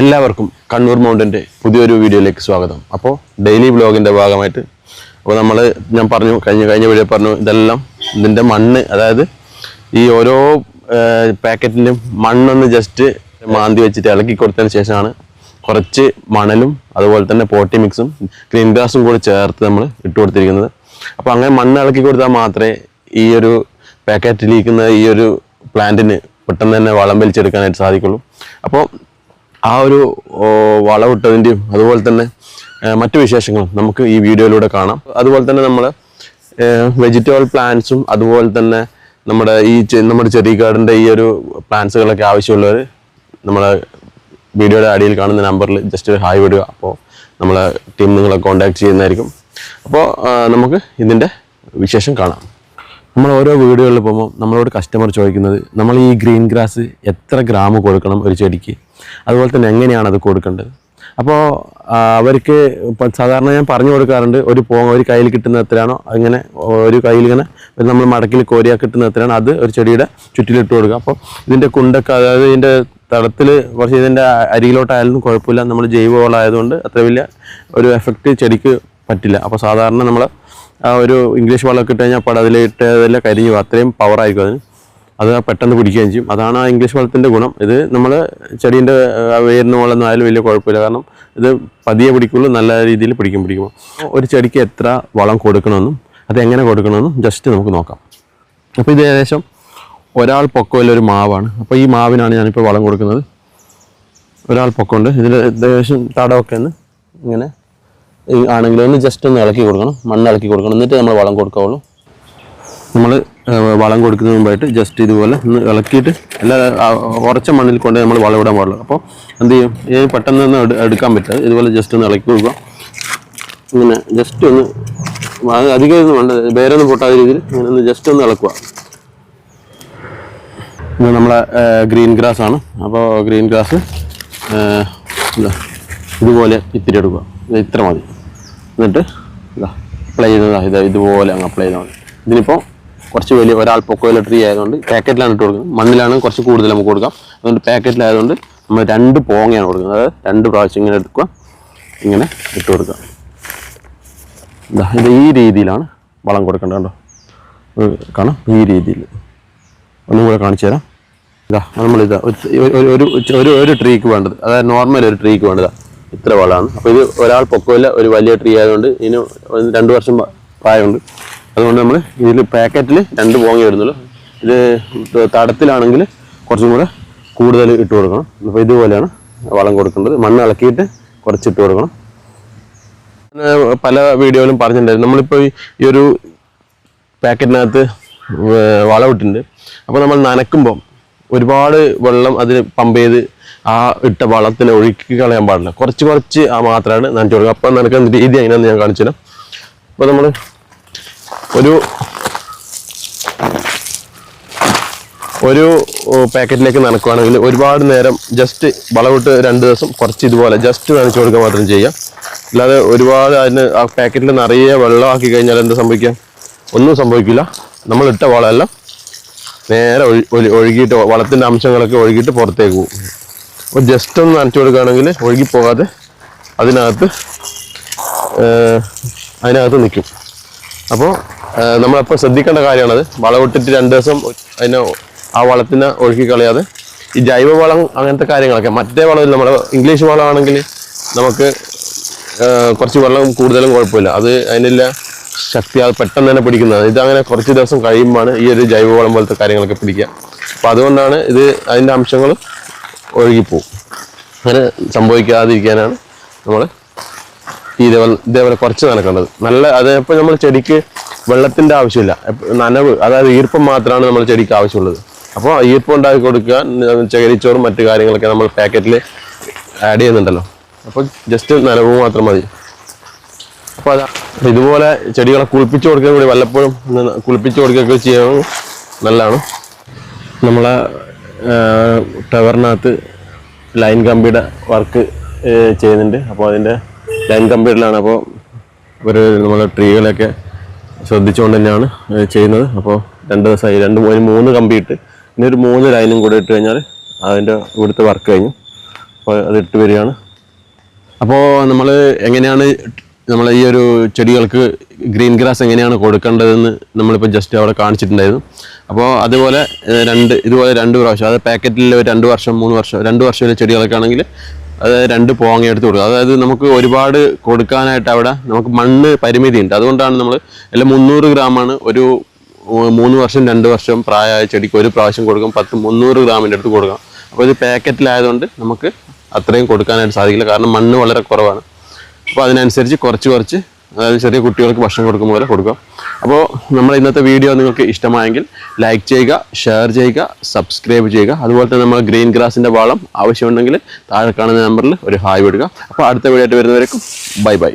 എല്ലാവർക്കും കണ്ണൂർ മൗണ്ടന്റെ പുതിയൊരു വീഡിയോയിലേക്ക് സ്വാഗതം. അപ്പോൾ ഡെയിലി ബ്ലോഗിന്റെ ഭാഗമായിട്ട് അപ്പോൾ നമ്മൾ ഞാൻ പറഞ്ഞു കഴിഞ്ഞ കഴിഞ്ഞ വീഡിയോ പറഞ്ഞു ഇതെല്ലാം ഇതിന്റെ മണ്ണ് അതായത് ഈ ഓരോ പാക്കറ്റിന്റെയും മണ്ണൊന്ന് ജസ്റ്റ് മാന്തി വെച്ചിട്ട് ഇളക്കി കൊടുത്തതിന് ശേഷമാണ് കുറച്ച് മണലും അതുപോലെ തന്നെ പോട്ടി മിക്സും ഗ്രീൻ ഗ്രാസും കൂടി ചേർത്ത് നമ്മൾ ഇട്ട് കൊടുത്തിരിക്കുന്നത്. അപ്പോൾ അങ്ങനെ മണ്ണ് ഇളക്കി കൊടുത്താൽ മാത്രമേ ഈ ഒരു പാക്കറ്റിലിരിക്കുന്ന ഈ ഒരു പ്ലാന്റിന് പെട്ടെന്ന് തന്നെ വളം വലിച്ചെടുക്കാനായിട്ട് സാധിക്കുള്ളൂ. അപ്പോൾ ആ ഒരു വളവിട്ടതിന്റെയും അതുപോലെ തന്നെ മറ്റു വിശേഷങ്ങളും നമുക്ക് ഈ വീഡിയോയിലൂടെ കാണാം. അതുപോലെ തന്നെ നമ്മൾ വെജിറ്റബിൾ പ്ലാന്റ്സും അതുപോലെ തന്നെ നമ്മുടെ ഈ നമ്മുടെ ചെറിയ ഗാർഡന്റെ ഈ ഒരു പ്ലാന്റ്സുകളൊക്കെ ആവശ്യമുള്ളവർ നമ്മളെ വീഡിയോയുടെ അടിയിൽ കാണുന്ന നമ്പറിൽ ജസ്റ്റ് ഒരു ഹായ് വിടുക. അപ്പോൾ നമ്മളെ ടീം നിങ്ങളെ കോൺടാക്ട് ചെയ്യുന്നതായിരിക്കും. അപ്പോൾ നമുക്ക് ഇതിന്റെ വിശേഷം കാണാം. നമ്മൾ ഓരോ വീടുകളിൽ പോകുമ്പോൾ നമ്മളോട് കസ്റ്റമർ ചോദിക്കുന്നത് നമ്മൾ ഈ ഗ്രീൻ ഗ്രാസ് എത്ര ഗ്രാം കൊടുക്കണം ഒരു ചെടിക്ക്? അതുപോലെ തന്നെ എങ്ങനെയാണ് അത് കൊടുക്കേണ്ടത്? അപ്പോൾ അവർക്ക് സാധാരണ ഞാൻ പറഞ്ഞു കൊടുക്കാറുണ്ട് ഒരു പോ ഒരു കയ്യിൽ കിട്ടുന്ന എത്രയാണോ അങ്ങനെ ഒരു കയ്യിൽ ഇങ്ങനെ നമ്മൾ മടക്കിൽ കോരിയാ കിട്ടുന്ന എത്രയാണോ അത് ഒരു ചെടിയുടെ ചുറ്റിലിട്ട് കൊടുക്കുക. അപ്പോൾ ഇതിന്റെ കുണ്ടൊക്കെ അതായത് ഇതിന്റെ തടത്തിൽ കുറച്ച് ഇതിന്റെ അരികിലോട്ടായാലും കുഴപ്പമില്ല നമ്മൾ ജൈവവളമായതുകൊണ്ട് അത്ര വലിയ ഒരു എഫക്റ്റ് ചെടിക്ക് പറ്റില്ല. അപ്പോൾ സാധാരണ നമ്മൾ ആ ഒരു ഇംഗ്ലീഷ് വളമൊക്കെ ഇട്ട് കഴിഞ്ഞാൽ പടം അതിലിട്ടതെല്ലാം കരിഞ്ഞു പോകും. അത്രയും പവർ ആയിരിക്കും അതിന്. അത് പെട്ടെന്ന് പിടിക്കുകയും ചെയ്യും. അതാണ് ആ ഇംഗ്ലീഷ് വളത്തിന്റെ ഗുണം. ഇത് നമ്മൾ ചെടീന്റെ വേരിന് വളമൊന്നും ആയാലും വലിയ കുഴപ്പമില്ല. കാരണം ഇത് പതിയെ പിടിക്കുള്ളൂ നല്ല രീതിയിൽ പിടിക്കും പിടിക്കും. ഒരു ചെടിക്ക് എത്ര വളം കൊടുക്കണമെന്നും അത് എങ്ങനെ കൊടുക്കണമെന്നും ജസ്റ്റ് നമുക്ക് നോക്കാം. അപ്പോൾ ഇത് ഏകദേശം ഒരാൾ പൊക്കമുള്ള ഒരു മാവാണ്. അപ്പോൾ ഈ മാവിനാണ് ഞാനിപ്പോൾ വളം കൊടുക്കുന്നത്. ഒരാൾ പൊക്കമുണ്ട്. ഇതിന്റെ ഏകദേശം തടമൊക്കെ ഇങ്ങനെ ആണെങ്കിൽ ഒന്ന് ജസ്റ്റ് ഒന്ന് ഇളക്കി കൊടുക്കണം. മണ്ണ് ഇളക്കി കൊടുക്കണം. എന്നിട്ട് നമ്മൾ വളം കൊടുക്കാവുള്ളൂ. നമ്മൾ വളം കൊടുക്കുന്നതിന് മുമ്പായിട്ട് ജസ്റ്റ് ഇതുപോലെ ഒന്ന് ഇളക്കിയിട്ട് എല്ലാ ഉറച്ച മണ്ണിൽ കൊണ്ട് നമ്മൾ വളം ഇടാൻ പാടുള്ളൂ. അപ്പോൾ എന്ത് ചെയ്യും? ഇത് പെട്ടെന്ന് ഒന്ന് എടുക്കാൻ പറ്റില്ല ഇതുപോലെ ജസ്റ്റ് ഒന്ന് ഇളക്കി കൊടുക്കുക. ഇങ്ങനെ ജസ്റ്റ് ഒന്ന് അധികം ഒന്നും വേണ്ട. വേരൊന്നും പൊട്ടാത്ത രീതിയിൽ ഇങ്ങനെ ഒന്ന് ജസ്റ്റ് ഒന്ന് ഇളക്കുക. ഇത് നമ്മളെ ഗ്രീൻ ഗ്രാസ് ആണ്. അപ്പോൾ ഗ്രീൻ ഗ്രാസ് ഇതാ ഇതുപോലെ ഇത്തിരി എടുക്കുക. ഇത് ഇത്ര മതി. എന്നിട്ട് ഇതാ അപ്ലൈ ചെയ്തതാ ഇത് ഇതുപോലെ അങ്ങ് അപ്ലൈ ചെയ്താൽ മതി. ഇതിനിപ്പോൾ കുറച്ച് വലിയ ഒരാൾ പൊക്കോയിലെ ട്രീ ആയതുകൊണ്ട് പാക്കറ്റിലാണ് ഇട്ട് കൊടുക്കുന്നത്. മണ്ണിലാണ് കുറച്ച് കൂടുതൽ നമുക്ക് കൊടുക്കാം. അതുകൊണ്ട് പാക്കറ്റിലായതുകൊണ്ട് നമ്മൾ രണ്ട് പോങ്ങയാണ് കൊടുക്കുന്നത്. അതായത് രണ്ട് പ്രാവശ്യം ഇങ്ങനെ എടുക്കുക ഇങ്ങനെ ഇട്ട് കൊടുക്കുക. ഇതാ ഇത് ഈ രീതിയിലാണ് വളം കൊടുക്കേണ്ടത് കണ്ടോ? കാണാം ഈ രീതിയിൽ. ഒന്നും കൂടെ കാണിച്ചു തരാം. ഇതാ നമ്മളിതാ ഒരു- ഒരു- ഒരു ട്രീക്ക് വേണ്ടത്. അതായത് നോർമൽ ഒരു ട്രീക്ക് വേണ്ടതാ. ഇത്ര വളമാണ്. അപ്പോൾ ഇത് ഒരാൾ പൊക്കമില്ല ഒരു വലിയ ട്രീ ആയതുകൊണ്ട് ഇതിന് രണ്ട് വർഷം പ്രായമുണ്ട്. അതുകൊണ്ട് നമ്മൾ ഇതിൽ പാക്കറ്റിൽ രണ്ട് പോങ്ങി വരുന്നുള്ളൂ. ഇത് തടത്തിലാണെങ്കിൽ കുറച്ചും കൂടെ കൂടുതൽ ഇട്ട് കൊടുക്കണം. അപ്പോൾ ഇതുപോലെയാണ് വളം കൊടുക്കേണ്ടത്. മണ്ണ് ഇളക്കിയിട്ട് കുറച്ച് ഇട്ട് കൊടുക്കണം. പല വീഡിയോയിലും പറഞ്ഞിട്ടുണ്ടായിരുന്നു. നമ്മളിപ്പോൾ ഈ- ഒരു പാക്കറ്റിനകത്ത് വളമിട്ടുണ്ട് അപ്പോൾ നമ്മൾ നനക്കുമ്പോൾ ഒരുപാട് വെള്ളം അതിന് പമ്പ് ചെയ്ത് ആ ഇട്ട വളത്തിനെ ഒഴുക്കി കളയാൻ പാടില്ല. കുറച്ച് കുറച്ച് ആ മാത്രമാണ് നനച്ചു കൊടുക്കുക. അപ്പം നനക്കുന്ന രീതി എങ്ങനെയാണെന്ന് ഞാൻ കാണിച്ചു തരാം. അപ്പോൾ നമ്മൾ ഒരു ഒരു പാക്കറ്റിലേക്ക് നനക്കുവാണെങ്കിൽ ഒരുപാട് നേരം ജസ്റ്റ് വളവിട്ട് രണ്ട് ദിവസം കുറച്ച് ഇതുപോലെ ജസ്റ്റ് നനച്ചു കൊടുക്കുക മാത്രം ചെയ്യാം. അല്ലാതെ ഒരുപാട് അതിന് ആ പാക്കറ്റിൽ നിറയെ വെള്ളമാക്കി കഴിഞ്ഞാൽ എന്ത് സംഭവിക്കുക? ഒന്നും സംഭവിക്കില്ല. നമ്മൾ ഇട്ട വളമെല്ലാം നേരെ ഒഴി ഒഴി- ഒഴുകിയിട്ട് വളത്തിന്റെ അംശങ്ങളൊക്കെ ഒഴുകിയിട്ട് പുറത്തേക്ക് പോകും. അപ്പോൾ ജസ്റ്റ് ഒന്ന് നനച്ചു കൊടുക്കുകയാണെങ്കിൽ ഒഴുകി പോകാതെ അതിനകത്ത് അതിനകത്ത് നിൽക്കും. അപ്പോൾ നമ്മളപ്പോൾ ശ്രദ്ധിക്കേണ്ട കാര്യമാണത്. വളമിട്ടിട്ട് രണ്ട് ദിവസം അതിനെ ആ വളത്തിനെ ഒഴുക്കി കളയാതെ ഈ ജൈവവളം അങ്ങനത്തെ കാര്യങ്ങളൊക്കെ മറ്റേ വളം നമ്മൾ ഇംഗ്ലീഷ് വളമാണെങ്കിൽ നമുക്ക് കുറച്ച് വെള്ളം കൂടുതലും കുഴപ്പമില്ല. അത് അതിനുള്ള ശക്തി അത് പെട്ടെന്ന് തന്നെ പിടിക്കുന്നത്. ഇതങ്ങനെ കുറച്ച് ദിവസം കഴിയുമ്പോഴാണ് ഈ ഒരു ജൈവവളം പോലത്തെ കാര്യങ്ങളൊക്കെ പിടിക്കുക. അപ്പോൾ അതുകൊണ്ടാണ് ഇത് അതിന്റെ അംശങ്ങൾ ഒഴുകിപ്പോവും. അങ്ങനെ സംഭവിക്കാതിരിക്കാനാണ് നമ്മൾ ഈ ഇതേപോലെ ഇതേപോലെ കുറച്ച് നനക്കേണ്ടത്. നല്ല അതേപ്പോൾ നമ്മൾ ചെടിക്ക് വെള്ളത്തിന്റെ ആവശ്യമില്ല. നനവ് അതായത് ഈർപ്പം മാത്രമാണ് നമ്മൾ ചെടിക്ക് ആവശ്യമുള്ളത്. അപ്പോൾ ഈർപ്പം ഉണ്ടാക്കി കൊടുക്കുക ചകരിച്ചോറും മറ്റു കാര്യങ്ങളൊക്കെ നമ്മൾ പാക്കറ്റിൽ ആഡ് ചെയ്യുന്നുണ്ടല്ലോ. അപ്പോൾ ജസ്റ്റ് നനവ് മാത്രം മതി. അപ്പോൾ അതാ ഇതുപോലെ ചെടികളെ കുളിപ്പിച്ച് കൊടുക്കാൻ കൂടി വല്ലപ്പോഴും കുളിപ്പിച്ച് കൊടുക്കുകയൊക്കെ ചെയ്യുന്നത് നല്ലതാണ്. നമ്മളെ ടവറിനകത്ത് ലൈൻ കമ്പിയുടെ വർക്ക് ചെയ്യുന്നുണ്ട്. അപ്പോൾ അതിന്റെ ലൈൻ കമ്പിയിലാണ് അപ്പോൾ ഒരു നമ്മൾ ട്രീകളൊക്കെ ശ്രദ്ധിച്ചുകൊണ്ട് തന്നെയാണ് ചെയ്യുന്നത്. അപ്പോൾ രണ്ട് ദിവസമായി രണ്ട് ഒരു മൂന്ന് കമ്പി ഇട്ട് ഇനി ഒരു മൂന്ന് ലൈനും കൂടെ ഇട്ട് കഴിഞ്ഞാൽ അതിന്റെ ഇവിടുത്തെ വർക്ക് കഴിഞ്ഞു. അപ്പോൾ അത് ഇട്ട് വരികയാണ്. അപ്പോൾ നമ്മൾ എങ്ങനെയാണ് നമ്മൾ ഈ ഒരു ചെടികൾക്ക് ഗ്രീൻ ഗ്രാസ് എങ്ങനെയാണ് കൊടുക്കേണ്ടതെന്ന് നമ്മളിപ്പോൾ ജസ്റ്റ് അവിടെ കാണിച്ചിട്ടുണ്ടായിരുന്നു. അപ്പോൾ അതുപോലെ രണ്ട് ഇതുപോലെ രണ്ട് പ്രാവശ്യം അത് പാക്കറ്റിൽ ഒരു രണ്ട് വർഷം മൂന്ന് വർഷം രണ്ട് വർഷമുള്ള ചെടികളൊക്കെ ആണെങ്കിൽ അത് രണ്ട് പോങ്ങ എടുത്ത് കൊടുക്കുക. അതായത് നമുക്ക് ഒരുപാട് കൊടുക്കാനായിട്ട് അവിടെ നമുക്ക് മണ്ണ് പരിമിതി ഉണ്ട് അതുകൊണ്ടാണ് നമ്മൾ എല്ലാം മുന്നൂറ് ഗ്രാമാണ് ഒരു മൂന്ന് വർഷം രണ്ട് വർഷം പ്രായമായ ചെടിക്ക് ഒരു പ്രാവശ്യം കൊടുക്കും പത്ത് മുന്നൂറ് ഗ്രാമിന്റെ അടുത്ത് കൊടുക്കാം. അപ്പോൾ ഇത് പാക്കറ്റിലായതുകൊണ്ട് നമുക്ക് അത്രയും കൊടുക്കാനായിട്ട് സാധിക്കില്ല. കാരണം മണ്ണ് വളരെ കുറവാണ്. അപ്പോൾ അതിനനുസരിച്ച് കുറച്ച് കുറച്ച് അതായത് ചെറിയ കുട്ടികൾക്ക് ഭക്ഷണം കൊടുക്കും പോലെ കൊടുക്കാം. അപ്പോൾ നമ്മുടെ ഇന്നത്തെ വീഡിയോ നിങ്ങൾക്ക് ഇഷ്ടമായെങ്കിൽ ലൈക്ക് ചെയ്യുക ഷെയർ ചെയ്യുക സബ്സ്ക്രൈബ് ചെയ്യുക. അതുപോലെ തന്നെ നമ്മൾ ഗ്രീൻ ഗ്രാസിന്റെ വളം ആവശ്യമുണ്ടെങ്കിൽ താഴെ കാണുന്ന നമ്പറിൽ ഒരു ഹായ് വിടുക. അപ്പോൾ അടുത്ത വീഡിയോ ആയിട്ട് വരുന്നവരേക്കും ബൈ ബൈ